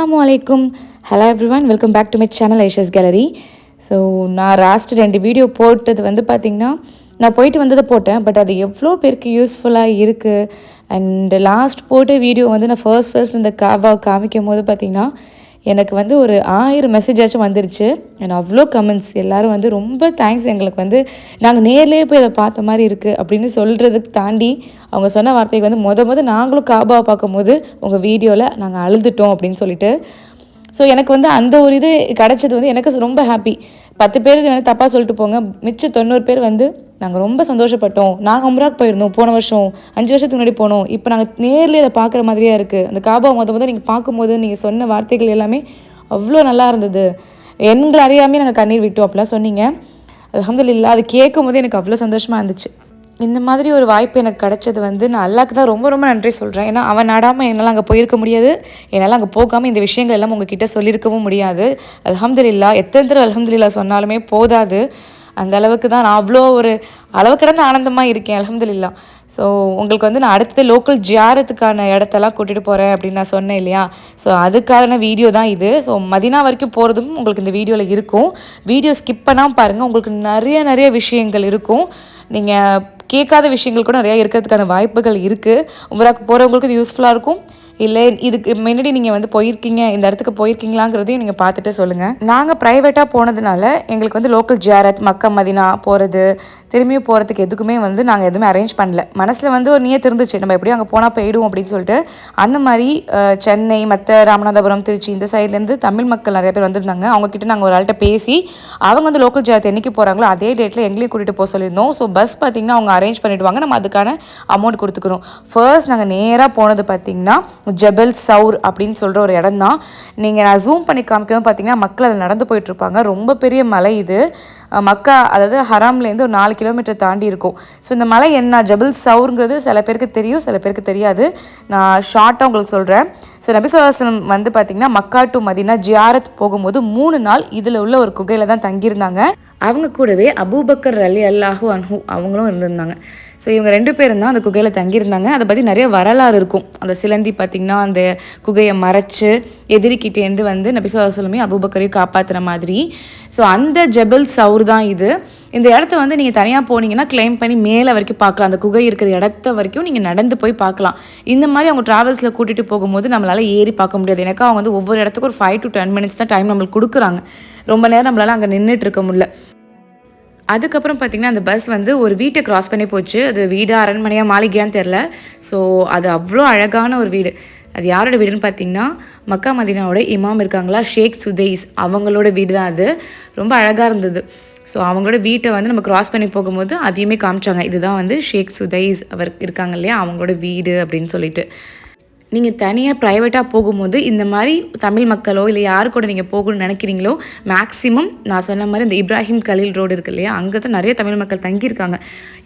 அஸ்லாம் அலைக்கும் hello everyone welcome back to my channel Aisha's gallery so நான் last ரெண்டு வீடியோ போட்டது வந்து பார்த்திங்கன்னா நான் போயிட்டு வந்ததை போட்டேன் பட் அது எவ்வளோ பேருக்கு யூஸ்ஃபுல்லாக இருக்குது அண்ட் லாஸ்ட் போட்ட வீடியோ வந்து நான் ஃபர்ஸ்ட் ஃபர்ஸ்ட் இந்த காவா காமிக்கும் போது பார்த்திங்கன்னா எனக்கு வந்து ஒரு ஆயிரம் மெசேஜாச்சும் வந்துருச்சு. அண்ட் அவ்வளோ கமெண்ட்ஸ் எல்லோரும் வந்து ரொம்ப தேங்க்ஸ் எங்களுக்கு வந்து நாங்கள் நேர்லேயே போய் அதை பார்த்த மாதிரி இருக்குது அப்படின்னு சொல்கிறதுக்கு தாண்டி அவங்க சொன்ன வார்த்தைக்கு வந்து மொதல் மொதல் நாங்களும் காபாவை பார்க்கும்போது உங்கள் வீடியோவில் நாங்கள் அழுதுட்டோம் அப்படின்னு சொல்லிட்டு. ஸோ எனக்கு வந்து அந்த ஒரு இது கிடச்சது வந்து எனக்கு ரொம்ப ஹாப்பி பத்து பேர் வேணால் தப்பாக சொல்லிட்டு போங்க. மிச்சம் தொண்ணூறு பேர் வந்து நாங்கள் ரொம்ப சந்தோஷப்பட்டோம். நாங்கள் உம்ராக்கு போயிருந்தோம் போன வருஷம். அஞ்சு வருஷத்துக்கு முன்னாடி போனோம். இப்போ நாங்கள் நேர்லேயே அதை பார்க்குற மாதிரியா இருக்குது அந்த காபா முத முத நீங்கள் பார்க்கும்போது நீங்கள் சொன்ன வார்த்தைகள் எல்லாமே அவ்வளோ நல்லா இருந்தது. எங்களை அறியாமே நாங்கள் கண்ணீர் விட்டோம். அப்படிலாம் சொன்னீங்க. அலமதுல்லா அது கேட்கும் போது எனக்கு அவ்வளோ சந்தோஷமாக இருந்துச்சு. இந்த மாதிரி ஒரு வாய்ப்பு எனக்கு கிடைச்சது வந்து நான் அல்லாக்கு தான் ரொம்ப ரொம்ப நன்றி சொல்கிறேன் ஏன்னா அவன் நாடாமல் என்னால் அங்கே போயிருக்க முடியாது. என்னால் அங்கே போகாமல் இந்த விஷயங்கள் எல்லாம் உங்ககிட்ட சொல்லியிருக்கவும் முடியாது. அலமதுல்லா எத்தனை தடவை அலமதுல்லா சொன்னாலுமே போதாது. அந்த அளவுக்கு தான் நான் அவ்வளோ ஒரு அளவு கடந்த ஆனந்தமாக இருக்கேன் அல்ஹம்துலில்லாஹ் ஸோ உங்களுக்கு வந்து நான் அடுத்தது லோக்கல் ஜியாரத்துக்கான இடத்தெல்லாம் கூட்டிகிட்டு போகிறேன் அப்படின்னு நான் சொன்னேன் இல்லையா? ஸோ அதுக்கான வீடியோ தான் இது. ஸோ மதினா வரைக்கும் போகிறதும் உங்களுக்கு இந்த வீடியோவில் இருக்கும். வீடியோ ஸ்கிப் பண்ணாமல் பாருங்கள் உங்களுக்கு நிறைய நிறைய விஷயங்கள் இருக்கும். நீங்கள் கேட்காத விஷயங்கள் கூட நிறையா இருக்கிறதுக்கான வாய்ப்புகள் இருக்குது உமராக்கு போகிறவங்களுக்கு இது யூஸ்ஃபுல்லாக இருக்கும். இல்லை இதுக்கு முன்னாடி நீங்கள் வந்து போயிருக்கீங்க இந்த இடத்துக்கு போயிருக்கீங்களாங்கிறதையும் நீங்கள் பார்த்துட்டு சொல்லுங்கள் நாங்கள் ப்ரைவேட்டாக போனதுனால எங்களுக்கு வந்து லோக்கல் ஜேரத் மக்கா மதினா போகிறது திரும்பியும் போகிறதுக்கு எதுக்குமே வந்து நாங்கள் எதுவுமே அரேஞ்ச் பண்ணல. மனசில் வந்து ஒரு நியத்து இருந்துச்சு நம்ம எப்படியும் அங்கே போனால் போயிடுவோம் அப்படின்னு சொல்லிட்டு. அந்த மாதிரி சென்னை மற்ற ராமநாதபுரம் திருச்சி இந்த சைட்லேருந்து தமிழ் மக்கள் நிறைய பேர் வந்திருந்தாங்க. அவங்கக்கிட்ட நாங்கள் ஒரு ஆள்கிட்ட பேசி அவங்க வந்து லோக்கல் ஜேரத் என்றைக்கு போகிறாங்களோ அதே டேட்டில் எங்களையும் கூட்டிகிட்டு போக சொல்லியிருந்தோம். ஸோ பஸ் பார்த்திங்கன்னா அவங்க அரேஞ்ச் பண்ணிவிடுவாங்க நம்ம அதுக்கான அமௌண்ட் கொடுத்துக்கணும் ஃபர்ஸ்ட் நாங்கள் நேராக போனது பார்த்திங்கன்னா ஜபல் சவுர் அப்படின்னு சொல்கிற ஒரு இடம் தான் நீங்கள் நான் ஜூம் பண்ணி காமிக்கவும் பார்த்தீங்கன்னா மக்கள் அதில் நடந்து போயிட்டுருப்பாங்க ரொம்ப பெரிய மலை இது. மக்கா அதாவது ஹராம்லேருந்து ஒரு நாலு கிலோமீட்டர் தாண்டி இருக்கும். ஸோ இந்த மலை என்ன? ஜபல் சவுருங்கிறது சில பேருக்கு தெரியும் சில பேருக்கு தெரியாது. நான் ஷார்ட்டாக உங்களுக்கு சொல்கிறேன் ஸோ நபிசுவாசனம் வந்து பார்த்திங்கன்னா மக்கா டு மதினா ஜியாரத் போகும்போது மூணு நாள் இதில் உள்ள ஒரு குகையில் தான் தங்கியிருந்தாங்க. அவங்க கூடவே அபூபக்கர் அலி அல்லாஹு அன்ஹு அவங்களும் இருந்திருந்தாங்க. ஸோ இவங்க ரெண்டு பேரும் தான் அந்த குகையில் தங்கியிருந்தாங்க. அதை பற்றி நிறைய வரலாறு இருக்கும். அந்த சிலந்தி பார்த்திங்கன்னா அந்த குகையை மறைச்சு எதிரிக்கிட்டேருந்து வந்து நபிசுவாசலமே அபூபக்கரையும் காப்பாற்றுற மாதிரி. ஸோ அந்த ஜபல் சவுர் தான் இது. இந்த இடத்த வந்து நீங்கள் தனியாக போனீங்கன்னா கிளைம் பண்ணி மேலே வரைக்கும் பார்க்கலாம். அந்த குகை இருக்கிற இடத்த வரைக்கும் நீங்கள் நடந்து போய் பார்க்கலாம். இந்த மாதிரி அவங்க ட்ராவல்ஸில் கூட்டிகிட்டு போகும்போது நம்மளால் ஏறி பார்க்க முடியாது. எனக்கு அவங்க வந்து ஒவ்வொரு இடத்துக்கும் ஒரு ஃபைவ் டு டென் மினிட்ஸ் தான் டைம் நம்மளுக்கு கொடுக்குறாங்க. ரொம்ப நேரம் நம்மளால் அங்கே நின்றுட்டு இருக்க முடியல. அதுக்கப்புறம் பார்த்திங்கன்னா அந்த பஸ் வந்து ஒரு வீட்டை கிராஸ் பண்ணி போச்சு. அது வீடு அரண்மனையாக மாளிகையான்னு தெரில ஸோ அது அவ்வளோ அழகான ஒரு வீடு. அது யாரோட வீடுன்னு பார்த்தீங்கன்னா மக்கா மதீனாவோட இமாம் இருக்காங்களா? ஷேக் சுதைஸ். அவங்களோட வீடு தான் அது. ரொம்ப அழகாக இருந்தது. ஸோ அவங்களோட வீட்டை வந்து நம்ம கிராஸ் பண்ணி போகும்போது அதையுமே காமிச்சாங்க. இதுதான் வந்து ஷேக் சுதைஸ் அவர் இருக்காங்க இல்லையா? அவங்களோட வீடு அப்படின்னு சொல்லிட்டு. நீங்கள் தனியாக ப்ரைவேட்டாக போகும்போது இந்த மாதிரி தமிழ் மக்களோ இல்லை யார் கூட நீங்கள் போகணும்னு நினைக்கிறீங்களோ மேக்ஸிமம் நான் சொன்ன மாதிரி இந்த இப்ராஹிம் கலீல் ரோடு இருக்கு இல்லையா அங்கே தான் நிறைய தமிழ் மக்கள் தங்கியிருக்காங்க.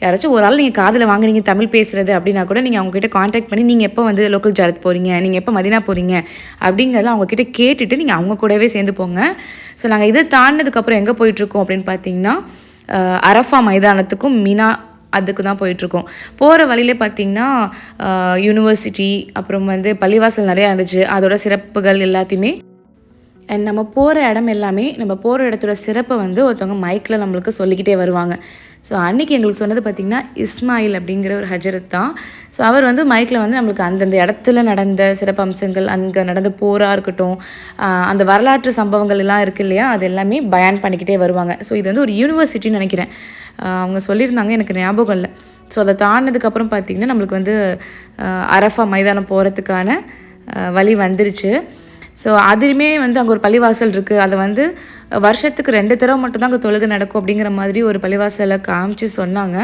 யாராச்சும் ஒரு ஆள் நீங்கள் காதில் வாங்குனீங்க தமிழ் பேசுகிறது அப்படின்னா கூட நீங்கள் அவங்ககிட்ட காண்டாக்ட் பண்ணி நீங்கள் எப்போ வந்து லோக்கல் ஜாரத் போகிறீங்க நீங்கள் எப்போ மதினா போகிறீங்க அப்படிங்கிறத அவங்கக்கிட்ட கேட்டுட்டு நீங்கள் அவங்க கூடவே சேர்ந்து போங்க. ஸோ நாங்கள் இதை தாண்டினதுக்கப்புறம் எங்கே போயிட்டுருக்கோம் அப்படின்னு பார்த்தீங்கன்னா அரஃபா மைதானத்துக்கும் மினா அதுக்கு தான் போயிட்டுருக்கோம். போகிற வழியிலே பார்த்தீங்கன்னா யூனிவர்சிட்டி அப்புறம் வந்து பள்ளிவாசல் நிறையா இருந்துச்சு. அதோட சிறப்புகள் எல்லாத்தையுமே அண்ட் நம்ம போகிற இடம் எல்லாமே நம்ம போகிற இடத்தோட சிறப்பை வந்து ஒருத்தவங்க மைக்கில் நம்மளுக்கு சொல்லிக்கிட்டே வருவாங்க. ஸோ அன்றைக்கி எங்களுக்கு சொன்னது பார்த்திங்கன்னா இஸ்மாயில் அப்படிங்கிற ஒரு ஹஜரத் தான். ஸோ அவர் வந்து மைக்கில் வந்து நம்மளுக்கு அந்தந்த இடத்துல நடந்த சிறப்பு அம்சங்கள் அங்கே நடந்த போராக இருக்கட்டும் அந்த வரலாற்று சம்பவங்கள் எல்லாம் இருக்கு இல்லையா அது எல்லாமே பயான் பண்ணிக்கிட்டே வருவாங்க. ஸோ இது வந்து ஒரு யூனிவர்சிட்டின்னு நினைக்கிறேன். அவங்க சொல்லியிருந்தாங்க எனக்கு ஞாபகம் இல்லை. ஸோ அதை தாண்டினதுக்கப்புறம் பார்த்திங்கன்னா நம்மளுக்கு வந்து அரஃபா மைதானம் போகிறதுக்கான வழி வந்துருச்சு. ஸோ அதுலேயுமே வந்து அங்கே ஒரு பள்ளிவாசல் இருக்குது அதை வந்து வருஷத்துக்கு ரெண்டு தடவை மட்டும்தான் அங்கே தொழுகை நடக்கும் அப்படிங்கிற மாதிரி ஒரு பள்ளிவாசலை காமிச்சு சொன்னாங்க.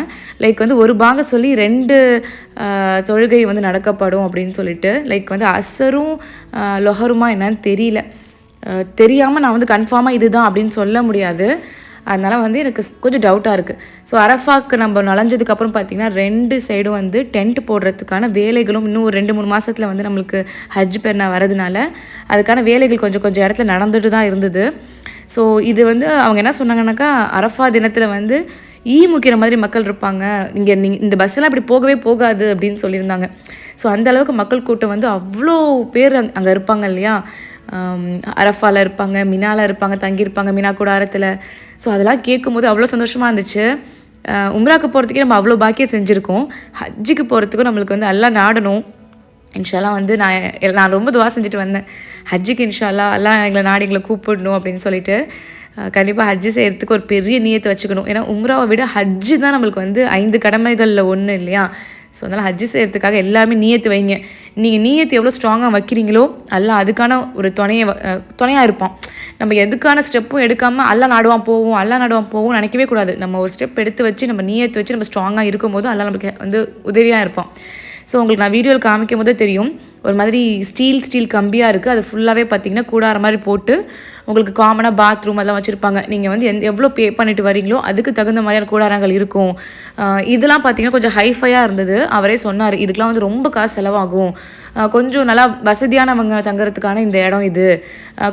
லைக் வந்து ஒரு பாங்க சொல்லி ரெண்டு தொழுகை வந்து நடக்கப்படும் அப்படின்னு சொல்லிட்டு லைக் வந்து அசரும் லொஹருமா என்னன்னு தெரியல. தெரியாமல் நான் வந்து கன்ஃபார்மாக இதுதான் அப்படின்னு சொல்ல முடியாது. அதனால் வந்து எனக்கு கொஞ்சம் டவுட்டாக இருக்குது ஸோ அரஃபாக்கு நம்ம நுழைஞ்சதுக்கப்புறம் பார்த்திங்கன்னா ரெண்டு சைடும் வந்து டென்ட் போடுறதுக்கான வேலைகளும் இன்னும் ஒரு ரெண்டு மூணு மாதத்தில் வந்து நம்மளுக்கு ஹஜ் பெருனா வரதுனால அதுக்கான வேலைகள் கொஞ்சம் கொஞ்சம் இடத்துல நடந்துட்டு தான் இருந்தது. ஸோ இது வந்து அவங்க என்ன சொன்னாங்கன்னாக்கா அரஃபா தினத்தில் வந்து ஈ முக்கிற மாதிரி மக்கள் இருப்பாங்க. இங்கே நீ இந்த பஸ்ஸெல்லாம் இப்படி போகவே போகாது அப்படின்னு சொல்லியிருந்தாங்க. ஸோ அந்த அளவுக்கு மக்கள் கூட்டம் வந்து அவ்வளோ பேர் அங் அங்கே இருப்பாங்க இல்லையா? அரஃபாவில் இருப்பாங்க மினாவில் இருப்பாங்க தங்கியிருப்பாங்க மினா கூடாரத்தில் ஸோ அதெல்லாம் கேட்கும்போது அவ்வளோ சந்தோஷமாக இருந்துச்சு. உம்ராக்கு போகிறதுக்கே நம்ம அவ்வளோ பாக்கியம் செஞ்சுருக்கோம். ஹஜ்ஜுக்கு போகிறதுக்கும் நம்மளுக்கு வந்து எல்லாம் நாடணும். இன்ஷால்லாம் வந்து நான் நான் ரொம்ப துவா செஞ்சுட்டு வந்தேன். ஹஜ்ஜுக்கு இன்ஷால்லா எல்லாம் எங்களை நாடு எங்களை கூப்பிடணும் அப்படின்னு சொல்லிட்டு கண்டிப்பாக ஹஜ்ஜு செய்கிறதுக்கு ஒரு பெரிய நியத்தை வச்சுக்கணும். ஏன்னா உம்ராவை விட ஹஜ்ஜு தான் நம்மளுக்கு வந்து ஐந்து கடமைகளில் ஒன்று இல்லையா? ஸோ அதனால் ஹஜ்ஜு செய்கிறதுக்காக எல்லாருமே நீயத்து வைங்க. நீங்கள் நீயத்து எவ்வளோ ஸ்ட்ராங்காக வைக்கிறீங்களோ அல்ல அதுக்கான ஒரு துணையை துணையாக இருப்பான். நம்ம எதுக்கான ஸ்டெப்பும் எடுக்காமல் அல்ல நாடுவான் போவோம் அல்ல நாடுவான் போவோம் நினைக்கவே கூடாது. நம்ம ஒரு ஸ்டெப் எடுத்து வச்சு நம்ம நீயத்து வச்சு நம்ம ஸ்ட்ராங்காக இருக்கும்போது அல்ல நமக்கு வந்து உதவியாக இருப்பான். ஸோ உங்களுக்கு நான் வீடியோவில் காமிக்கும் போதே தெரியும். ஒரு மாதிரி ஸ்டீல் ஸ்டீல் கம்பியாக இருக்குது அது ஃபுல்லாகவே பார்த்தீங்கன்னா கூடார மாதிரி போட்டு உங்களுக்கு காமனாக பாத்ரூம் அதெல்லாம் வச்சுருப்பாங்க. நீங்கள் வந்து எந்த எவ்வளோ பே பண்ணிட்டு வரீங்களோ அதுக்கு தகுந்த மாதிரியான கூடாரங்கள் இருக்கும். இதெல்லாம் பார்த்தீங்கன்னா கொஞ்சம் ஹைஃபையாக இருந்தது. அவரே சொன்னார் இதுக்கெலாம் வந்து ரொம்ப காசு செலவாகும். கொஞ்சம் நல்லா வசதியானவங்க தங்குறதுக்கான இந்த இடம் இது.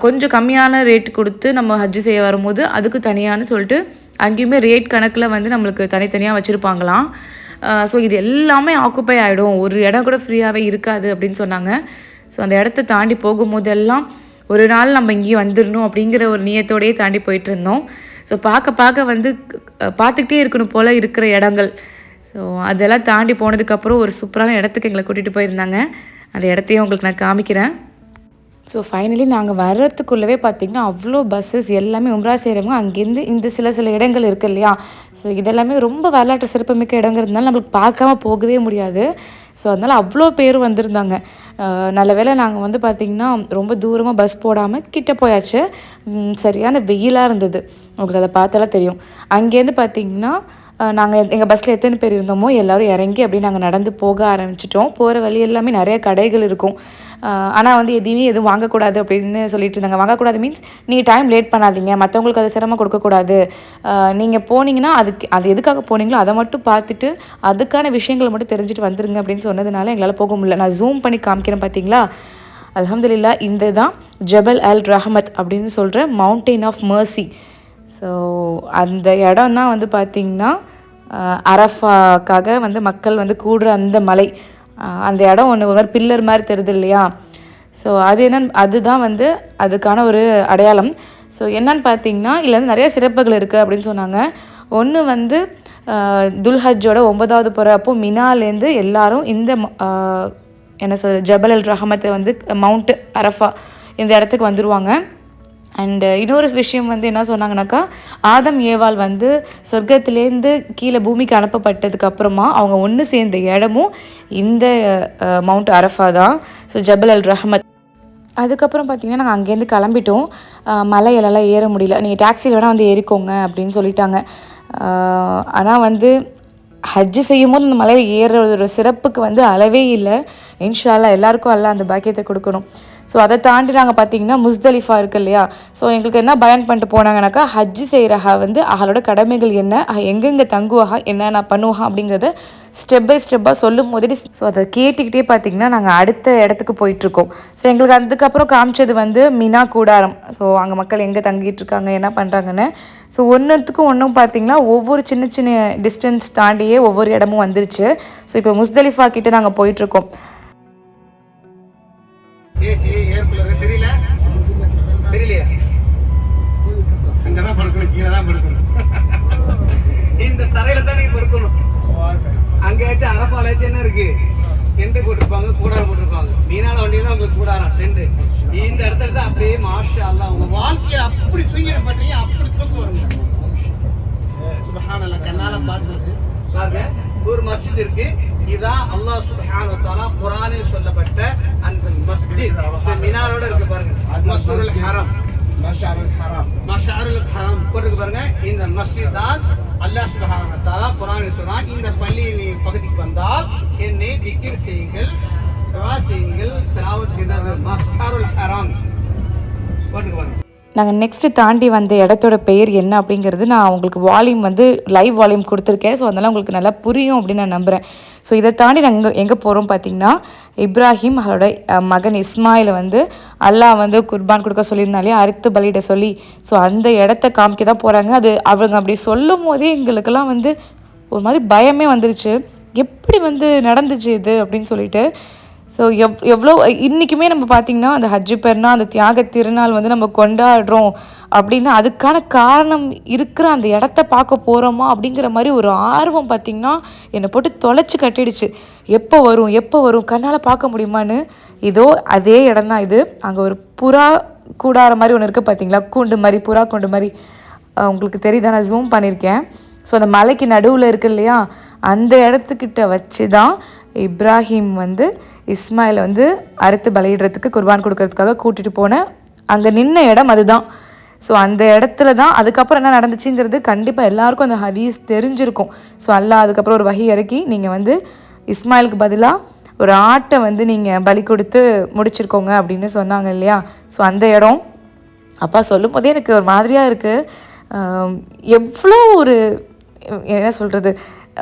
கொஞ்சம் கம்மியான ரேட் கொடுத்து நம்ம ஹஜ்ஜு செய்ய வரும்போது அதுக்கு தனியான்னு சொல்லிட்டு அங்கேயுமே ரேட் கணக்கில் வந்து நம்மளுக்கு தனித்தனியாக வச்சுருப்பாங்களாம். ஸோ இது எல்லாமே ஆக்குப்பை ஆகிடும் ஒரு இடம் கூட ஃப்ரீயாகவே இருக்காது அப்படின்னு சொன்னாங்க. ஸோ அந்த இடத்த தாண்டி போகும்போதெல்லாம் ஒரு நாள் நம்ம இங்கேயும் வந்துடணும் அப்படிங்கிற ஒரு நியத்தோடயே தாண்டி போயிட்டு இருந்தோம் ஸோ பார்க்க பார்க்க வந்து பார்த்துக்கிட்டே இருக்கணும் போல் இருக்கிற இடங்கள். ஸோ அதெல்லாம் தாண்டி போனதுக்கப்புறம் ஒரு சூப்பரான இடத்துக்கு எங்களை கூட்டிகிட்டு போயிருந்தாங்க. அந்த இடத்தையும் உங்களுக்கு நான் காமிக்கிறேன். ஸோ ஃபைனலி நாங்கள் வர்றதுக்குள்ளவே பார்த்தீங்கன்னா அவ்வளோ பஸ்ஸஸ் எல்லாமே உம்ரா செய்கிறவங்க அங்கேருந்து இந்த சில சில இடங்கள் இருக்குது இல்லையா? ஸோ இதெல்லாமே ரொம்ப வரலாற்று சிறப்புமிக்க இடங்கிறதுனால நம்மளுக்கு பார்க்காம போகவே முடியாது. ஸோ அதனால் அவ்வளோ பேர் வந்திருந்தாங்க. நல்ல வேளை நாங்கள் வந்து பார்த்திங்கன்னா ரொம்ப தூரமாக பஸ் போடாமல் கிட்ட போயாச்சு. சரியான வெயிலாக இருந்தது. உங்களுக்கு அதை பார்த்தாலாம் தெரியும். அங்கேருந்து பார்த்தீங்கன்னா நாங்கள் எங்கள் பஸ்ஸில் எத்தனை பேர் இருந்தோமோ எல்லோரும் இறங்கி அப்படியே நாங்கள் நடந்து போக ஆரம்பிச்சிட்டோம். போகிற வழி எல்லாமே நிறைய கடைகள் இருக்கும். ஆனால் வந்து எதையுமே எதுவும் வாங்கக்கூடாது அப்படின்னு சொல்லிட்டு இருந்தாங்க. வாங்கக்கூடாது மீன்ஸ் நீங்கள் டைம் லேட் பண்ணாதீங்க. மற்றவங்களுக்கு அது சிரமம் கொடுக்கக்கூடாது. நீங்கள் போனீங்கன்னா அதுக்கு அது எதுக்காக போனீங்களோ அதை மட்டும் பார்த்துட்டு அதுக்கான விஷயங்களை மட்டும் தெரிஞ்சுட்டு வந்துருங்க அப்படின்னு சொன்னதுனால எங்களால் போக முடியல. நான் ஜூம் பண்ணி காமிக்கிறேன் பார்த்தீங்களா அல்ஹம்துலில்லா இந்த தான் ஜபல் அல் ரஹமத் அப்படின்னு சொல்கிற மவுண்டெயின் ஆஃப் மர்சி ஸோ அந்த இடம் தான் வந்து பார்த்திங்கன்னா அரஃபாக்காக வந்து மக்கள் வந்து கூடுற அந்த மலை. அந்த இடம் ஒன்று ஒரு மாதிரி பில்லர் மாதிரி தெரியுது இல்லையா? ஸோ அது என்னன்னு அதுதான் வந்து அதுக்கான ஒரு அடையாளம். ஸோ என்னன்னு பார்த்தீங்கன்னா இதில் வந்து நிறைய சிறப்புகள் இருக்குது அப்படின்னு சொன்னாங்க. ஒன்று வந்து துல்ஹஜோட ஒன்பதாவது போகிறப்போ மினாலேருந்து எல்லாரும் இந்த ம- என்ன சொல் ஜபல் அல் ரஹமத்தை வந்து மவுண்ட் அரஃபா இந்த இடத்துக்கு வந்துடுவாங்க அண்டு uh, இன்னொரு விஷயம் வந்து என்ன சொன்னாங்கனாக்கா ஆதம் ஏவாள் வந்து சொர்க்கத்துலேருந்து கீழே பூமிக்கு அனுப்பப்பட்டதுக்கு அப்புறமா அவங்க ஒன்று சேர்ந்த இடமும் இந்த மவுண்ட் அரஃபா தான். ஸோ ஜபல் அல் ரஹமத். அதுக்கப்புறம் பார்த்திங்கன்னா நாங்கள் அங்கேருந்து கிளம்பிட்டோம். மலையிலலாம் ஏற முடியல. நீங்கள் டாக்ஸியில் வேணால் வந்து ஏறிக்கோங்க அப்படின்னு சொல்லிட்டாங்க. ஆனால் வந்து ஹஜ்ஜு செய்யும் போது இந்த மலையில் ஏறுற ஒரு சிறப்புக்கு வந்து அளவே இல்லை. இன்ஷால்லா எல்லாருக்கும் அல்ல அந்த பாக்கியத்தை கொடுக்கணும். ஸோ அதை தாண்டி நாங்கள் பார்த்தீங்கன்னா முஸ்தலிஃபா இருக்கு இல்லையா? ஸோ எங்களுக்கு என்ன பயன் பண்ணிட்டு போனாங்கனாக்கா ஹஜ்ஜு செய்கிறஹா வந்து அவளோட கடமைகள் என்ன எங்கெங்கே தங்குவஹா என்னென்ன பண்ணுவா அப்படிங்கிறத ஸ்டெப் பை ஸ்டெப்பாக சொல்லும் போதே ஸோ அதை கேட்டுக்கிட்டே பார்த்தீங்கன்னா நாங்கள் அடுத்த இடத்துக்கு போயிட்டுருக்கோம். ஸோ எங்களுக்கு அதுக்கப்புறம் காமிச்சது வந்து மினா கூடாரம். ஸோ அங்கே மக்கள் எங்கே தங்கிட்டு இருக்காங்க என்ன பண்ணுறாங்கன்னு ஸோ ஒன்றுத்துக்கும் ஒன்றும் பார்த்தீங்கன்னா ஒவ்வொரு சின்ன சின்ன டிஸ்டன்ஸ் தாண்டியே ஒவ்வொரு இடமும் வந்துருச்சு. ஸோ இப்போ முஸ்தலிஃபா கிட்டே நாங்கள் போயிட்டுருக்கோம். ஏசி கீழே தான் கொடுக்கணும் இந்த தரையில தான் நீங்க கொடுக்கணும் அங்கேயாச்சும் அரப்பாலாச்சும் என்ன இருக்கு? டென்ட் போட்டிருப்பாங்க கூடாரம் போட்டிருப்பாங்க. மீனால வண்டியில உங்களுக்கு கூடாரம் டென்ட் இந்த இடத்துல தான் அப்படியே மாஷா அல்ல உங்க வாழ்க்கையில அப்படி தூங்கிட மாட்டீங்க அப்படி தூக்கு வருங்க. சுபஹானல்ல கண்ணால பார்த்துருக்கு. பாருங்க ஒரு மஸ்ஜித் இருக்கு. இதான் அல்லாஹ் சுபஹான தாலா குரானில் சொல்லப்பட்ட அந்த மஸ்ஜித். மினாரோட இருக்கு பாருங்க. மசூருல் ஹரம். மஷாருல் ஹரம் போட்டுக்கு பாருங்க இந்த மஸ்ஜித் தான் அல்லாஹ் சுப்ஹானஹு வ தஆலா குர்ஆனில் சொன்னான் இந்த பள்ளி பகுதிக்கு வந்தால் என்னை திக்ர் செய்யுங்கள் துஆ செய்யுங்கள் திலாவத் செய்தால் மஷாருல் ஹராம் போட்டுருக்கு பாருங்க நாங்கள் நெக்ஸ்ட்டு தாண்டி வந்த இடத்தோட பெயர் என்ன அப்படிங்கிறது நான் உங்களுக்கு வால்யூம் வந்து லைவ் வால்யூம் கொடுத்துருக்கேன். ஸோ அதனால் உங்களுக்கு நல்லா புரியும் அப்படின்னு நான் நம்புகிறேன் ஸோ இதை தாண்டி நாங்கள் எங்கே போகிறோம் பார்த்தீங்கன்னா இப்ராஹிம் அவரோட மகன் இஸ்மாயிலை வந்து அல்லாஹ் வந்து குர்பான் கொடுக்க சொல்லியிருந்தாலே அறுத்து பலியிட சொல்லி ஸோ அந்த இடத்த காமிக்க தான் போகிறாங்க அது அவங்க அப்படி சொல்லும் போதே எங்களுக்கெல்லாம் வந்து ஒரு மாதிரி பயமே வந்துருச்சு. எப்படி வந்து நடந்துச்சு இது அப்படின்னு சொல்லிட்டு ஸோ எவ் எவ்வளோ இன்றைக்குமே நம்ம பார்த்திங்கன்னா அந்த ஹஜ்ஜு பெருனா அந்த தியாக திருநாள் வந்து நம்ம கொண்டாடுறோம் அப்படின்னா அதுக்கான காரணம் இருக்கிற அந்த இடத்த பார்க்க போகிறோமா அப்படிங்கிற மாதிரி ஒரு ஆர்வம் பார்த்திங்கன்னா என்னை போட்டு தொலைச்சி கட்டிடுச்சு. எப்போ வரும் எப்போ வரும் கண்ணால் பார்க்க முடியுமான்னு? இதோ அதே இடம் தான் இது. அங்கே ஒரு புறா கூடார மாதிரி ஒன்று இருக்குது பார்த்தீங்களா கூண்டு மாதிரி புறா கூண்டு மாதிரி. உங்களுக்கு தெரியுதா? நான் ஜூம் பண்ணியிருக்கேன். ஸோ அந்த மலைக்கு நடுவில் இருக்கு இல்லையா? அந்த இடத்துக்கிட்ட வச்சு தான் இப்ராஹிம் வந்து இஸ்மாயில் வந்து அறுத்து பலியிடுறதுக்கு குர்பான் கொடுக்கறதுக்காக கூட்டிகிட்டு போன அங்கே நின்ன இடம் அதுதான். ஸோ அந்த இடத்துல தான் அதுக்கப்புறம் என்ன நடந்துச்சுங்கிறது கண்டிப்பாக எல்லாருக்கும் அந்த ஹதீஸ் தெரிஞ்சிருக்கும். ஸோ அல்லா அதுக்கப்புறம் ஒரு வகை இறக்கி நீங்கள் வந்து இஸ்மாயிலுக்கு பதிலாக ஒரு ஆட்டை வந்து நீங்கள் பலி கொடுத்து முடிச்சிருக்கோங்க அப்படின்னு சொன்னாங்க இல்லையா? ஸோ அந்த இடம். அப்பா சொல்லும் போதே எனக்கு ஒரு மாதிரியாக இருக்குது எவ்வளோ ஒரு என்ன சொல்கிறது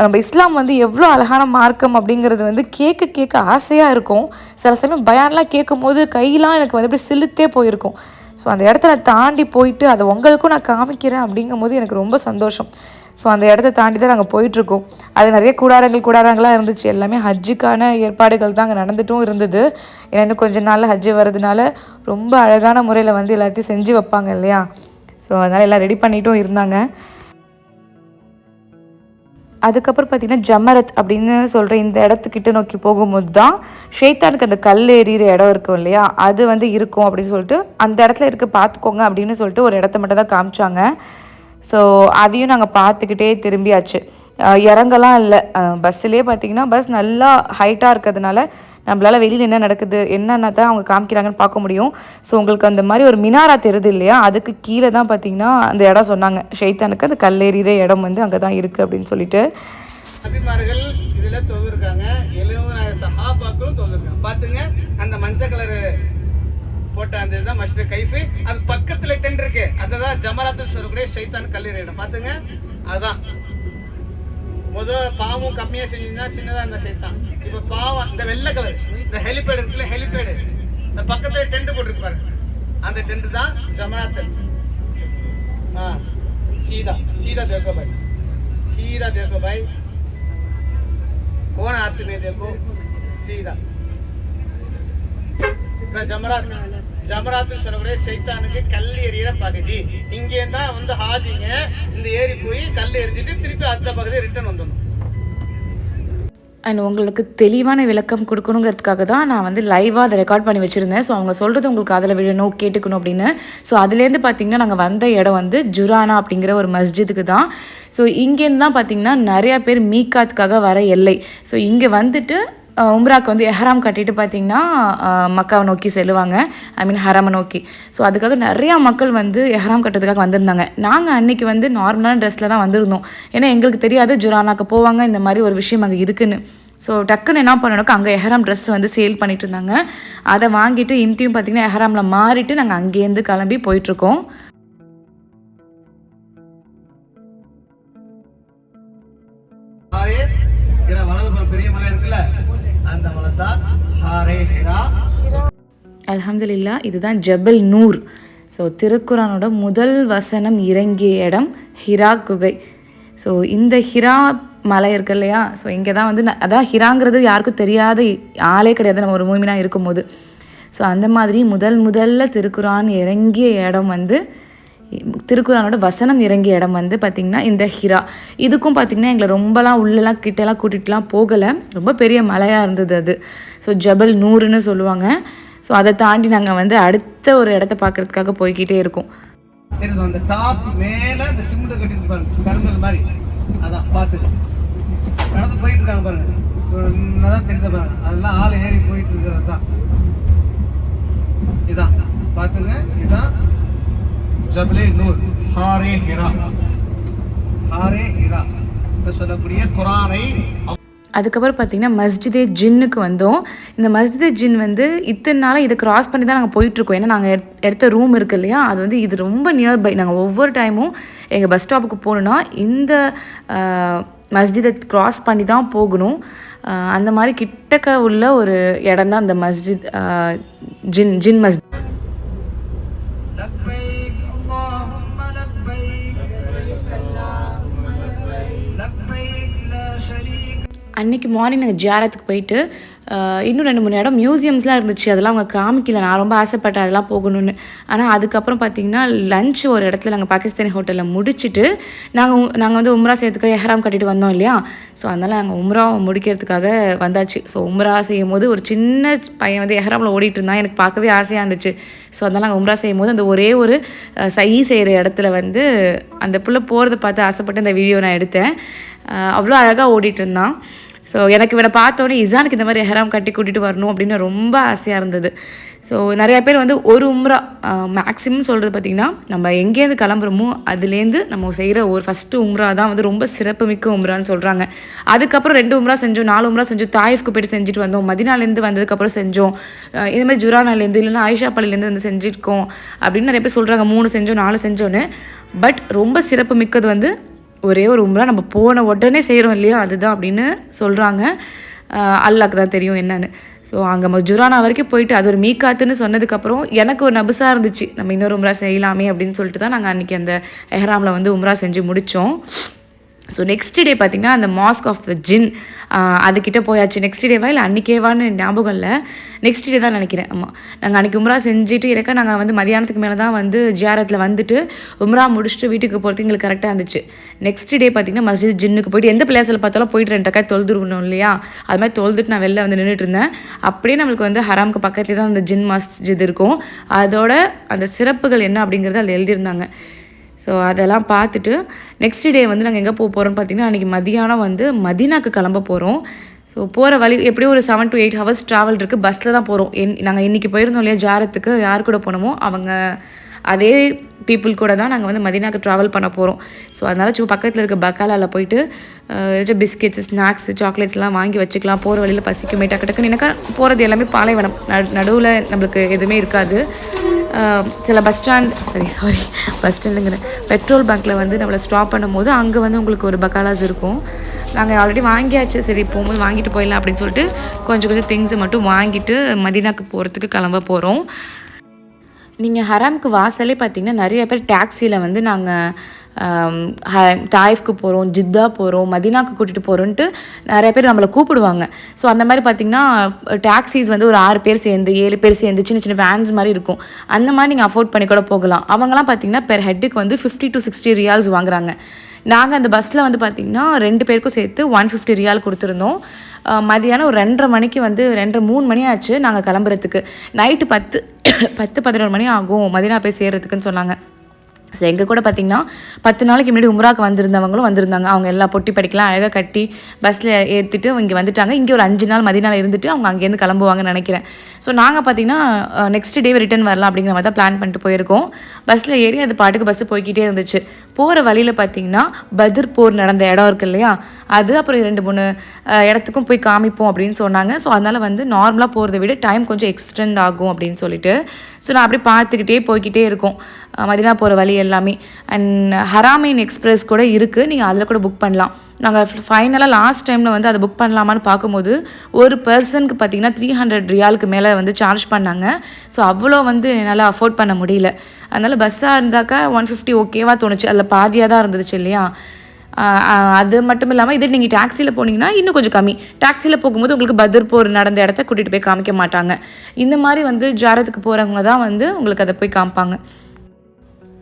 நம்ம இஸ்லாம் வந்து எவ்வளோ அழகான மார்க்கம் அப்படிங்கிறது வந்து கேட்க கேட்க ஆசையாக இருக்கும். சில சமயம் பயான்லாம் கேட்கும் போது கையெல்லாம் எனக்கு வந்து அப்படியே சிலுத்தே போயிருக்கும். ஸோ அந்த இடத்துல தாண்டி போயிட்டு அதை உங்களுக்கும் நான் காமிக்கிறேன் அப்படிங்கும் போது எனக்கு ரொம்ப சந்தோஷம். ஸோ அந்த இடத்த தாண்டி தான் நாங்கள் போயிட்டுருக்கோம். அது நிறைய கூடாரங்கள் கூடாரங்களாக இருந்துச்சு. எல்லாமே ஹஜ்ஜுக்கான ஏற்பாடுகள் தான் அங்கே நடந்துட்டும் இருந்தது. ஏன்னா இன்னும் கொஞ்ச நாள் ஹஜ்ஜு வர்றதுனால ரொம்ப அழகான முறையில் வந்து எல்லாத்தையும் செஞ்சு வைப்பாங்க இல்லையா? ஸோ அதனால் எல்லாம் ரெடி பண்ணிட்டும் இருந்தாங்க. அதுக்கப்புறம் பார்த்தீங்கன்னா ஜமரத் அப்படின்னு சொல்கிற இந்த இடத்துக்கிட்ட நோக்கி போகும்போது தான் ஷேத்தானுக்கு அந்த கல் எறிகிற இடம் இருக்கும் இல்லையா? அது வந்து இருக்கும் அப்படின்னு சொல்லிட்டு அந்த இடத்துல இருக்க பார்த்துக்கோங்க அப்படின்னு சொல்லிட்டு ஒரு இடத்த மட்டும் தான் காமிச்சாங்க. ஸோ அதையும் நாங்கள் பார்த்துக்கிட்டே திரும்பியாச்சு. இறங்கலாம் இல்லை. பஸ்ஸுலேயே பார்த்தீங்கன்னா பஸ் நல்லா ஹைட்டாக இருக்கிறதுனால நம்மளால் வெளியில் என்ன நடக்குது என்னென்ன தான் அவங்க காமிக்கிறாங்கன்னு பார்க்க முடியும். ஸோ உங்களுக்கு அந்த மாதிரி ஒரு மினாரா தெரியுது இல்லையா? அதுக்கு கீழே தான் பார்த்தீங்கன்னா அந்த இடம் சொன்னாங்க. ஷெய்தானுக்கு அந்த கல்லேறிற இடம் வந்து அங்கே தான் இருக்குது அப்படின்னு சொல்லிட்டு. நபிமார்கள் இதுல தொழுதுருக்காங்க. எழுபதாயிரம் சஹாபாக்களும் தொழுதுருக்காங்க. பார்த்துங்க அந்த மஞ்சள் கலரு போட்ட அந்த இதுதான் மஸ்ஜித் கைஃபு அது பக்கத்துல டென்ட் இருக்கு அதுதான் ஜமராத்து சொல்லக்கூடிய ஷைத்தான் கல்லீரல் இடம் பாத்துங்க அதுதான் முத பாவம் கம்மியா செஞ்சீங்கன்னா சின்னதா இந்த சைத்தான் இப்ப பாவம் இந்த வெள்ளை கலர் இந்த ஹெலிபேடு இருக்குல்ல ஹெலிபேடு இந்த பக்கத்துல டென்ட் போட்டுருக்கு பாருங்க அந்த டென்ட் தான் ஜமராத்தல் हाँ सीधा सीधा देखो भाई सीधा देखो भाई कौन हाथ में देखो सीधा இந்த ஜமராத்துன்னு சொல்லக்கூடிய சைத்தானுக்கு கல் எறிகிற பகுதி. இங்கே தான் வந்து ஹாஜிங்க இந்த ஏறி போய் கல் எறிஞ்சிட்டு திருப்பி அந்த பகுதியை ரிட்டர்ன் வந்துடணும். அண்ட் உங்களுக்கு தெளிவான விளக்கம் கொடுக்கணுங்கிறதுக்காக தான் நான் வந்து லைவாக அதை ரெக்கார்ட் பண்ணி வச்சுருந்தேன். ஸோ அவங்க சொல்கிறது உங்களுக்கு அதில் விழணும் கேட்டுக்கணும் அப்படின்னு. ஸோ அதுலேருந்து பார்த்தீங்கன்னா நாங்கள் வந்த இடம் வந்து ஜுரானா அப்படிங்கிற ஒரு மஸ்ஜிதுக்கு தான். ஸோ இங்கேருந்து தான் பார்த்தீங்கன்னா நிறையா பேர் மீக்காத்துக்காக வர எல்லை. ஸோ இங்கே வந்துட்டு உம்ராக்கு வந்து எஹராம் கட்டிட்டு பார்த்தீங்கன்னா மக்காவை நோக்கி செல்லுவாங்க. ஐ மீன் ஹராமை நோக்கி. ஸோ அதுக்காக நிறையா மக்கள் வந்து எஹராம் கட்டுறதுக்காக வந்திருந்தாங்க. நாங்கள் அன்னைக்கு வந்து நார்மலான ட்ரெஸ்ஸில் தான் வந்திருந்தோம். ஏன்னா எங்களுக்கு தெரியாது ஜுரானாக்கு போவாங்க இந்த மாதிரி ஒரு விஷயம் அங்கே இருக்குன்னு. ஸோ டக்குன்னு என்ன பண்ணணுக்கு அங்கே எஹராம் ட்ரெஸ் வந்து சேல் பண்ணிட்டு இருந்தாங்க. அதை வாங்கிட்டு இம்தியும் பார்த்தீங்கன்னா எஹராமில் மாறிட்டு நாங்கள் அங்கேருந்து கிளம்பி போயிட்டுருக்கோம் அலமதுல்லா அல்ஹம்துலில்லா இதுதான் ஜபல் நூர். ஸோ திருக்குறானோட முதல் வசனம் இறங்கிய இடம் ஹிரா குகை. ஸோ இந்த ஹிரா மலை இருக்கு இல்லையா? ஸோ இங்கே தான் வந்து அதான் ஹிராங்கிறது யாருக்கும் தெரியாத ஆளே கிடையாது. நம்ம ஒரு மூமினா இருக்கும்போது. ஸோ அந்த மாதிரி முதல் முதல்ல திருக்குறான் இறங்கிய இடம் வந்து திருக்குறானோட வசனம் இறங்கிய இடம் வந்து பார்த்திங்கன்னா இந்த ஹிரா. இதுக்கும் பார்த்திங்கன்னா எங்களை ரொம்பலாம் உள்ளெல்லாம் கிட்டலாம் கூட்டிகிட்டுலாம் போகலை. ரொம்ப பெரிய மலையாக இருந்தது அது. ஸோ ஜபல் நூறுன்னு சொல்லுவாங்க. ஸோ அதை தாண்டி நாங்கள் வந்து அடுத்த ஒரு இடத்த பார்க்கறதுக்காக போய்க்கிட்டே இருக்கோம். அந்த டாப் இந்த சிமெண்ட் கட்டிட்டு பாருங்க கருங்கல் மாதிரி. அதான் பார்த்து நடந்து போயிட்டு இருக்காங்க பாருங்க. பாருங்க. அதெல்லாம் ஆள் ஏறி போயிட்டு இருக்கிறது தான். இதான் பார்த்துங்க இதான் ஜபலே நூர் ஹாரே ஹிரா ஹாரே ஹிரா சொல்லக்கூடிய குரானை அதுக்கப்புறம் பார்த்திங்கன்னா மஸ்ஜிதே ஜின்னுக்கு வந்தோம். இந்த மஸ்ஜிதே ஜின் வந்து இத்தனை நாளாக இதை கிராஸ் பண்ணி தான் நாங்கள் போயிட்டுருக்கோம். ஏன்னா நாங்கள் எடுத்த ரூம் இருக்கு இல்லையா? அது வந்து இது ரொம்ப நியர்பை நாங்கள் ஒவ்வொரு டைமும் எங்கள் பஸ் ஸ்டாப்புக்கு போகணுன்னா இந்த மஸ்ஜிதை கிராஸ் பண்ணி தான் போகணும். அந்த மாதிரி கிட்டக்க உள்ள ஒரு இடம் தான் அந்த மஸ்ஜித் ஜின் ஜின் மஸ்ஜித் அன்றைக்கி மார்னிங் நாங்கள் ஜியாரத்துக்கு போயிட்டு இன்னும் ரெண்டு மூணு இடம் மியூசியம்ஸ்லாம் இருந்துச்சு. அதெல்லாம் அவங்க காமிக்கல. நான் ரொம்ப ஆசைப்பட்டேன் அதெல்லாம் போகணும்னு. ஆனால் அதுக்கப்புறம் பார்த்தீங்கன்னா லஞ்ச் ஒரு இடத்துல நாங்கள் பாகிஸ்தானி ஹோட்டலில் முடிச்சுட்டு நாங்கள் நாங்கள் வந்து உம்ரா செய்யறதுக்கு எஹராம் கட்டிட்டு வந்தோம் இல்லையா? ஸோ அதனால் நாங்கள் உம்ரா முடிக்கிறதுக்காக வந்தாச்சு. ஸோ உம்ரா செய்யும் போது ஒரு சின்ன பையன் வந்து எஹராமில் ஓடிட்டு இருந்தான். எனக்கு பார்க்கவே ஆசையாக இருந்துச்சு. ஸோ அதனால் நாங்கள் உம்ரா செய்யும் போது அந்த ஒரே ஒரு சை செய்கிற இடத்துல வந்து அந்த பிள்ளை போகிறத பார்த்து ஆசைப்பட்டு அந்த வீடியோ நான் எடுத்தேன். அவ்வளோ அழகாக ஓடிட்டு இருந்தான். ஸோ எனக்கு இவனை பார்த்தோன்னே இசானுக்கு இந்த மாதிரி ஹெராம் கட்டி கூட்டிகிட்டு வரணும் அப்படின்னு ரொம்ப ஆசையாக இருந்தது. ஸோ நிறையா பேர் வந்து ஒரு உம்ரா மேக்ஸிமம் சொல்கிறது பார்த்திங்கன்னா நம்ம எங்கேருந்து கிளம்புறோமோ அதுலேருந்து நம்ம செய்கிற ஒரு ஃபஸ்ட்டு உம்ரா தான் வந்து ரொம்ப சிறப்புமிக்க உம்ரான்னு சொல்கிறாங்க அதுக்கப்புறம் ரெண்டு உம்ரா செஞ்சோம் நாலு உம்ரா செஞ்சோம் தாயிஃப்க்கு போய்ட்டு செஞ்சுட்டு வந்தோம் மதினாலேருந்து வந்ததுக்கப்புறம் செஞ்சோம். இது இந்த மாதிரி ஜுரானாலேருந்து இல்லைனா ஆயிஷா பள்ளியிலேருந்து வந்து செஞ்சுருக்கோம் அப்படின்னு நிறைய பேர் சொல்கிறாங்க மூணு செஞ்சோம் நாலு செஞ்சோன்னு. பட் ரொம்ப சிறப்பு மிக்கது வந்து ஒரே ஒரு உம்ரா நம்ம போன உடனே செய்கிறோம் இல்லையா? அதுதான் அப்படின்னு சொல்கிறாங்க அல்லாக்கு தான் தெரியும் என்னன்னு. ஸோ அங்கே ஜுரானா வரைக்கும் போயிட்டு அது ஒரு மீக்காத்துன்னு சொன்னதுக்கப்புறம் எனக்கு ஒரு நபுசாக இருந்துச்சு. நம்ம இன்னொரு உம்ரா செய்யலாமே அப்படின்னு சொல்லிட்டு தான் நாங்கள் அன்றைக்கி அந்த எஹ்ராமில் வந்து உம்ரா செஞ்சு முடித்தோம் ஸோ நெக்ஸ்ட் டே பார்த்திங்கன்னா அந்த மாஸ்க் ஆஃப் த ஜின் அதுக்கிட்ட போயாச்சு. நெக்ஸ்ட் டேவா இல்லை அன்றைக்கேவான்னு ஞாபகம் இல்லை நெக்ஸ்ட் டே தான் நினைக்கிறேன். ஆமாம் நாங்கள் அன்றைக்கி உம்ரா செஞ்சுட்டு இருக்க நாங்கள் வந்து மதியானத்துக்கு மேலே தான் வந்து ஜியாரத்தில் வந்துட்டு உம்ரா முடிச்சுட்டு வீட்டுக்கு போகிறது எங்களுக்கு கரெக்டாக இருந்துச்சு. நெக்ஸ்ட் டே பார்த்திங்கன்னா மஸ்ஜித் ஜின்னுக்கு போயிட்டு எந்த பிளேஸில் பார்த்தாலும் போயிட்டு ரெண்டு டக்காய் தொழுதுருக்கணும் இல்லையா? அது மாதிரி தொழுதுட்டு நான் வெளில வந்து நின்றுட்டு இருந்தேன். அப்படியே நம்மளுக்கு வந்து ஹராமுக்கு பக்கத்துலேயே தான் அந்த ஜின் மஸ்ஜித் இருக்கும். அதோட அந்த சிறப்புகள் என்ன அப்படிங்கிறத அதில் எழுதியிருந்தாங்க. ஸோ அதெல்லாம் பார்த்துட்டு நெக்ஸ்ட் டே வந்து நாங்கள் எங்கே போக போகிறோம்னு பார்த்தீங்கன்னா அன்றைக்கி மதியானம் வந்து மதினாக்கு கிளம்ப போகிறோம் ஸோ போகிற வழி எப்படியும் ஒரு seven to eight hours travel இருக்குது பஸ்ஸில் தான் போகிறோம் என் நாங்கள் இன்றைக்கி போயிருந்தோம் இல்லையா ஜாரத்துக்கு யார் கூட போனோமோ அவங்க அதே பீப்புள் கூட தான் நாங்கள் வந்து மதினாக்கு ட்ராவல் பண்ண போகிறோம் ஸோ அதனால் சும்மா பக்கத்தில் இருக்க பக்காலாவில் போயிட்டு ஏதாச்சும் பிஸ்கெட்ஸ் ஸ்நாக்ஸ் சாக்லேட்ஸ்லாம் வாங்கி வச்சுக்கலாம். போகிற வழியில் பசிக்குமே டக்கு டக்குன்னு எனக்கு போகிறது எல்லாமே பாலைவனம். நடுவில் நம்மளுக்கு எதுவுமே இருக்காது. சில பஸ் ஸ்டாண்ட் சரி சாரி பஸ் ஸ்டாண்டுங்கிற பெட்ரோல் பங்க்கில் வந்து நம்மளை ஸ்டாப் பண்ணும்போது அங்கே வந்து உங்களுக்கு ஒரு பக்காலாஸ் இருக்கும். நாங்கள் ஆல்ரெடி வாங்கியாச்சு. சரி போகும்போது வாங்கிட்டு போயிடலாம் அப்படின்னு சொல்லிட்டு கொஞ்சம் கொஞ்சம் திங்ஸை மட்டும் வாங்கிட்டு மதினாக்கு போகிறதுக்கு கிளம்ப போகிறோம் நீங்கள் ஹராம்க்கு வாசலே பார்த்தீங்கன்னா நிறைய பேர் டாக்ஸியில் வந்து நாங்கள் தாய்ஃப்க்கு போகிறோம் ஜித்தா போகிறோம் மதினாக்கு கூட்டிகிட்டு போகிறோன்ட்டு நிறைய பேர் நம்மளை கூப்பிடுவாங்க. ஸோ அந்த மாதிரி பார்த்திங்கன்னா டாக்ஸிஸ் வந்து ஒரு ஆறு பேர் சேர்ந்து ஏழு பேர் சேர்ந்து சின்ன சின்ன வேன்ஸ் மாதிரி இருக்கும். அந்த மாதிரி நீங்கள் அஃபோர்ட் பண்ணி கூட போகலாம். அவங்கலாம் பார்த்திங்கன்னா பெர் ஹெட்டுக்கு வந்து ஃபிஃப்டி டு சிக்ஸ்டி ரியால்ஸ் வாங்குறாங்க. நாங்கள் அந்த பஸ்ஸில் வந்து பார்த்திங்கன்னா ரெண்டு பேருக்கும் சேர்த்து ஒன் ஃபிஃப்டி ரியால் கொடுத்துருந்தோம். மதியானம் ஒரு ரெண்டரை மணிக்கு வந்து ரெண்டரை மூணு மணி ஆச்சு நாங்கள் கிளம்புறதுக்கு. நைட்டு பத்து பத்து பதினோரு மணி ஆகும். மதினா போய் சேர்றதுக்குன்னு சொன்னாங்க. ஸோ எங்கள் கூட பார்த்திங்கன்னா பத்து நாளைக்கு முன்னாடி உம்ராக்கு வந்திருந்தவங்களும் வந்திருந்தாங்க. அவங்க எல்லா பொட்டி படிக்கலாம் அழகாக கட்டி பஸ்ஸில் ஏற்றிட்டு இங்கே வந்துட்டாங்க. இங்கே ஒரு அஞ்சு நாள் மதினால இருந்துட்டு அவங்க அங்கேருந்து கிளம்புவாங்கன்னு நினைக்கிறேன். ஸோ நாங்கள் பார்த்தீங்கன்னா நெக்ஸ்ட் டே ரிட்டர்ன் வரலாம் அப்படிங்கிற மாதிரி தான் பிளான் பண்ணிட்டு போயிருக்கோம். பஸ்ஸில் ஏறி அது பாட்டுக்கு பஸ்ஸு போய்க்கிட்டே இருந்துச்சு. போகிற வழியில் பார்த்தீங்கன்னா பதிர் போர் நடந்த இடம் இருக்கு இல்லையா? அது அப்புறம் ரெண்டு மூணு இடத்துக்கும் போய் காமிப்போம் அப்படின்னு சொன்னாங்க. ஸோ அதனால் வந்து நார்மலாக போகிறத விட டைம் கொஞ்சம் எக்ஸ்டெண்ட் ஆகும் அப்படின்னு சொல்லிட்டு. ஸோ நான் அப்படியே பார்த்துக்கிட்டே போய்கிட்டே இருக்கோம். மதினா போகிற வழி எல்லாமே. அண்ட் ஹராமீன் எக்ஸ்பிரஸ் கூட இருக்குது நீங்கள் அதில் கூட புக் பண்ணலாம். நாங்கள் ஃபைனலாக லாஸ்ட் டைமில் வந்து அதை புக் பண்ணலாமான்னு பார்க்கும்போது ஒரு பர்சனுக்கு பார்த்தீங்கன்னா த்ரீ ஹண்ட்ரட் ரியாலுக்கு மேலே வந்து சார்ஜ் பண்ணாங்க. ஸோ அவ்வளோ வந்து என்னால் அஃபோர்ட் பண்ண முடியல. அதனால் பஸ்ஸாக இருந்தாக்கா ஒன் ஃபிஃப்டி ஓகேவாக தோணுச்சு. அதில் பாதியாக தான் இருந்துச்சு இல்லையா? அது மட்டும் இல்லாமல் இதே நீங்கள் டாக்ஸியில் போனீங்கன்னா இன்னும் கொஞ்சம் கம்மி. டாக்ஸியில் போகும்போது உங்களுக்கு பத்ர்பூர் நடந்த இடத்த கூட்டிகிட்டு போய் காமிக்க மாட்டாங்க. இந்த மாதிரி வந்து ஜாரத்துக்கு போகிறவங்க தான் வந்து உங்களுக்கு அதை போய் காமிப்பாங்க.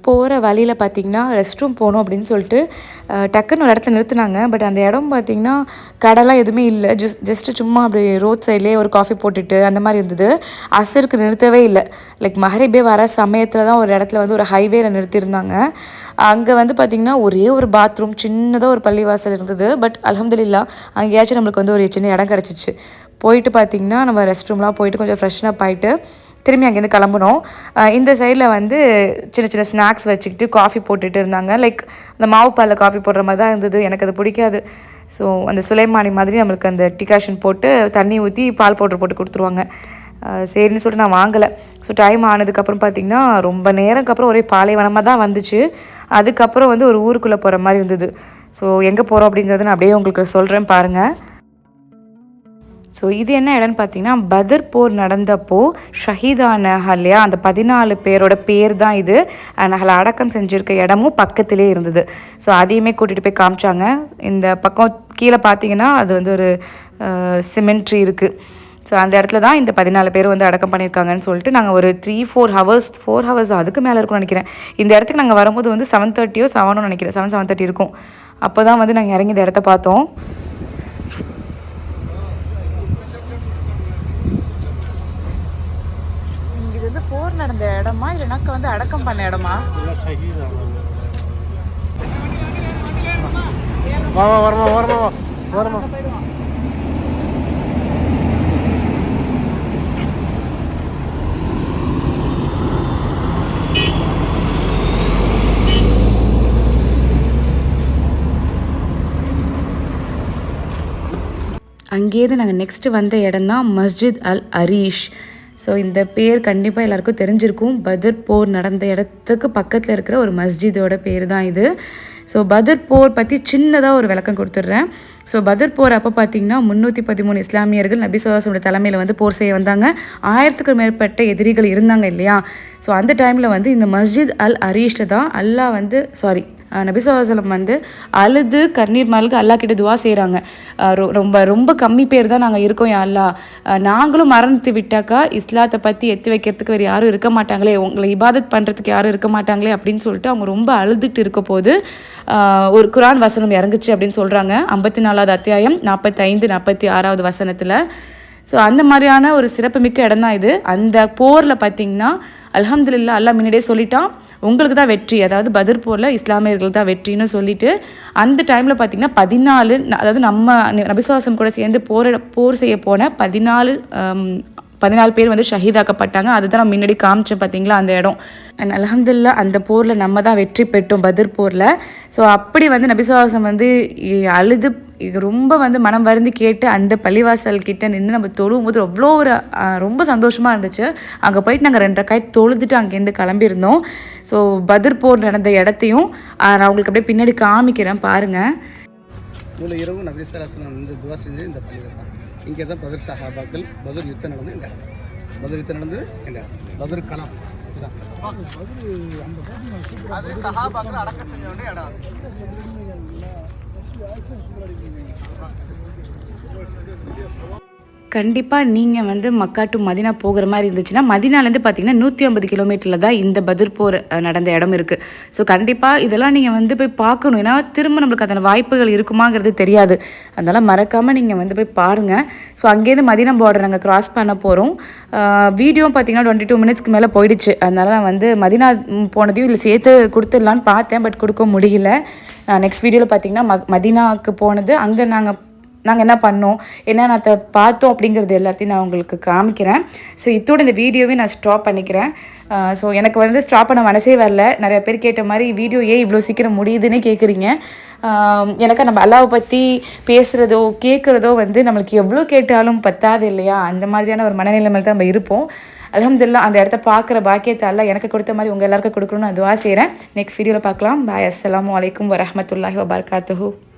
போகிற வழியில் பார்த்தீங்கன்னா ரெஸ்ட் ரூம் போகணும் அப்படின்னு சொல்லிட்டு டக்குன்னு ஒரு இடத்துல நிறுத்துனாங்க. பட் அந்த இடம் பார்த்தீங்கன்னா கடைலாம் எதுவுமே இல்லை. ஜஸ்ட் ஜஸ்ட்டு சும்மா அப்படி ரோட் சைட்லேயே ஒரு காஃபி போட்டுட்டு அந்த மாதிரி இருந்தது. அசருக்கு நிறுத்தவே இல்லை. லைக் மஹரிபே வர சமயத்தில் தான் ஒரு இடத்துல வந்து ஒரு ஹைவேல நிறுத்தியிருந்தாங்க. அங்கே வந்து பார்த்திங்கன்னா ஒரே ஒரு பாத்ரூம் சின்னதாக ஒரு பள்ளிவாசல் இருந்தது. பட் அலமதுல்லா அங்கேயாச்சும் நம்மளுக்கு வந்து ஒரு சின்ன இடம் கிடச்சிச்சு. போயிட்டு பார்த்திங்கன்னா நம்ம ரெஸ்ட் ரூம்லாம் போயிட்டு கொஞ்சம் ஃப்ரெஷ்னப் ஆகிட்டு திரும்பி அங்கேருந்து கிளம்புனோம். இந்த சைடில் வந்து சின்ன சின்ன ஸ்நாக்ஸ் வச்சுக்கிட்டு காஃபி போட்டுட்டு இருந்தாங்க. லைக் அந்த மாவு பாலில் காஃபி போடுற மாதிரி தான் இருந்தது. எனக்கு அது பிடிக்காது. ஸோ அந்த சுலைமானி மாதிரி நம்மளுக்கு அந்த டிகாஷன் போட்டு தண்ணி ஊற்றி பால் பவுடர் போட்டு கொடுத்துருவாங்க. சரின்னு சொல்லிட்டு நான் வாங்கலை. ஸோ டைம் ஆனதுக்கப்புறம் பார்த்திங்கன்னா ரொம்ப நேரம்க்கு அப்புறம் ஒரே பாலைவனமாக தான் வந்துச்சு. அதுக்கப்புறம் வந்து ஒரு ஊருக்குள்ளே போகிற மாதிரி இருந்தது. ஸோ எங்கே போகிறோம் அப்படிங்கிறது நான் அப்படியே உங்களுக்கு சொல்கிறேன் பாருங்கள் ஸோ இது என்ன இடம்னு பார்த்தீங்கன்னா பதர் போர் நடந்தப்போ ஷஹீதான இல்லையா அந்த பதினாலு பேரோட பேர் தான் இது நகலை அடக்கம் செஞ்சுருக்க இடமும் பக்கத்திலே இருந்தது. ஸோ அதையுமே கூட்டிகிட்டு போய் காமிச்சாங்க. இந்த பக்கம் கீழே பார்த்தீங்கன்னா அது வந்து ஒரு சிமெண்ட்ரி இருக்குது ஸோ அந்த இடத்துல தான் இந்த பதினாலு பேர் வந்து அடக்கம் பண்ணியிருக்காங்கன்னு சொல்லிட்டு நாங்கள் ஒரு three four hours four hours அதுக்கு மேலே இருக்கும்னு நினைக்கிறேன். இந்த இடத்துக்கு நாங்கள் வரும்போது வந்து செவன் தேர்ட்டியோ செவனோ நினைக்கிறேன். செவன் செவன் தேர்ட்டி இருக்கும். அப்போ தான் வந்து நாங்கள் இறங்கி இந்த இடத்த பார்த்தோம் இது வந்து போர் நடந்த இடமா? இல்லைனாக்க வந்து அடக்கம் பண்ண இடமா? வா வா வரமா வரமா வா வரமா. அங்கேயிருந்து நாங்கள் நெக்ஸ்ட்டு வந்த இடம் தான் மஸ்ஜித் அல் அரீஷ் ஸோ இந்த பேர் கண்டிப்பாக எல்லாருக்கும் தெரிஞ்சிருக்கும். பதர் போர் நடந்த இடத்துக்கு பக்கத்தில் இருக்கிற ஒரு மஸ்ஜிதோட பேர் தான் இது. ஸோ பதர் போர் பற்றி சின்னதாக ஒரு விளக்கம் கொடுத்துட்றேன். ஸோ பதர் போர் அப்போ பார்த்தீங்கன்னா முந்நூற்றி பதிமூணு இஸ்லாமியர்கள் நபி சுவாசோட தலைமையில் வந்து போர் செய்ய வந்தாங்க. ஆயிரத்துக்கும் மேற்பட்ட எதிரிகள் இருந்தாங்க இல்லையா? ஸோ அந்த டைமில் வந்து இந்த மஸ்ஜித் அல் அரீஷ்ட தான் அல்லாஹ் வந்து சாரி நபிசுவாசலம் வந்து அழுது கண்ணீர் மாலுக்கு அல்லா கிட்ட துவா செய்கிறாங்க ரொம்ப ரொம்ப கம்மி பேர் தான் நாங்கள் இருக்கோம் யா அல்லா நாங்களும் மரணத்து விட்டாக்கா இஸ்லாத்தை பற்றி எத்தி வைக்கிறதுக்கு வேறு யாரும் இருக்க மாட்டாங்களே உங்களை இபாதத் பண்ணுறதுக்கு யாரும் இருக்க மாட்டாங்களே அப்படின்னு சொல்லிட்டு அவங்க ரொம்ப அழுதுகிட்டு இருக்க போது ஒரு குரான் வசனம் இறங்குச்சு அப்படின்னு சொல்கிறாங்க ஐம்பத்தி நாலு நாலாவது அத்தியாயம் நாற்பத்தைந்து நாற்பத்தி ஆறாவது வசனத்தில். ஸோ அந்த மாதிரியான ஒரு சிறப்புமிக்க இடம் தான் இது. அந்த போரில் பார்த்தீங்கன்னா அலமதுல்லா அல்லா முன்னாடியே சொல்லிட்டான் உங்களுக்கு தான் வெற்றி. அதாவது பதிர் போரில் இஸ்லாமியர்கள் தான் வெற்றின்னு சொல்லிட்டு அந்த டைமில் பார்த்தீங்கன்னா பதினாலு அதாவது நம்ம நபிசுவாசம் கூட சேர்ந்து போர் போர் செய்ய போன பதினாலு பதினாலு பேர் வந்து ஷஹீதாக்கப்பட்டாங்க. அதுதான் நான் முன்னாடி காமிச்சேன் பார்த்தீங்களா அந்த இடம். அண்ட் அல்ஹம்துலில்லா அந்த போரில் நம்ம தான் வெற்றி பெற்றோம் பத்ர் போரில். ஸோ அப்படி வந்து நபிசுவாசம் வந்து அழுது இது ரொம்ப வந்து மனம் வருந்தி கேட்டு அந்த பள்ளிவாசல் கிட்ட நின்று நம்ம தொழுவும் போது அவ்வளோ ஒரு ரொம்ப சந்தோஷமாக இருந்துச்சு. அங்கே போயிட்டு நாங்கள் ரெண்டரை காய் தொழுதுட்டு அங்கேருந்து கிளம்பியிருந்தோம். ஸோ பத்ர் போர் நடந்த இடத்தையும் நான் உங்களுக்கு அப்படியே பின்னாடி காமிக்கிறேன் பாருங்கள் இவ்வளோ இரவு நபி சலாசனம் வந்து துவா செஞ்சு இந்த பள்ளியில் தான் இங்கே தான் பதர் சஹாபாக்கள் பதர் யுத்தம் நடந்து இந்த இடம் பதர் யுத்தம் நடந்து இந்த இடம் பதர் களம் இதான். அது சஹாபாக்கள் அடக்கம் செஞ்ச வேண்டிய இடம் கண்டிப்பாக நீங்கள் வந்து மக்கா டு மதினா போகிற மாதிரி இருந்துச்சுன்னா மதினாலேருந்து பார்த்தீங்கன்னா நூற்றி ஐம்பது கிலோமீட்டரில் தான் இந்த பத்ர் போர் நடந்த இடம் இருக்குது ஸோ கண்டிப்பாக இதெல்லாம் நீங்கள் வந்து போய் பார்க்கணும். ஏன்னா திரும்ப நம்மளுக்கு அதன வாய்ப்புகள் இருக்குமாங்கிறது தெரியாது. அதனால் மறக்காமல் நீங்கள் வந்து போய் பாருங்கள் ஸோ அங்கேருந்து மதினா பார்டர் நாங்கள் கிராஸ் பண்ண போகிறோம் வீடியோ பார்த்தீங்கன்னா டுவெண்ட்டி டூ மினிட்ஸ்க்கு மேலே போயிடுச்சு. அதனால் நான் வந்து மதினா போனதையும் இல்லை சேர்த்து கொடுத்துடலான்னு பார்த்தேன் பட் கொடுக்க முடியல. நெக்ஸ்ட் வீடியோவில் பார்த்தீங்கன்னா ம மதினாவுக்கு போனது அங்கே நாங்கள் நாங்கள் என்ன பண்ணோம்? என்ன நான் த- பார்த்தோம் அப்படிங்கிறது எல்லாத்தையும் நான் உங்களுக்கு காமிக்கிறேன். ஸோ இத்தோட இந்த வீடியோவே நான் ஸ்டாப் பண்ணிக்கிறேன். ஸோ எனக்கு வந்து ஸ்டாப் பண்ண மனசே வரல. நிறைய பேர் கேட்ட மாதிரி வீடியோ ஏன் இவ்வளோ சீக்கிரம் முடியுதுன்னு கேட்குறீங்க எனக்கு நம்ம அல்லாவை பற்றி பேசுகிறதோ கேட்குறதோ வந்து நம்மளுக்கு எவ்வளோ கேட்டாலும் பத்தாது இல்லையா? அந்த மாதிரியான ஒரு மனநிலைமையில் தான் நம்ம இருப்போம். அல்ஹம்துலில்லாஹ் அந்த இடத்த பார்க்குற பாக்கியத்தை எனக்கு கொடுத்த மாதிரி உங்கள் எல்லாருக்கும் கொடுக்கணும்னு அதுவாக செய்கிறேன் நெக்ஸ்ட் வீடியோவில் பார்க்கலாம். பாய் அஸ்ஸலாமு அலைக்கும் வரமத்துல்லாஹி வபர்காத்து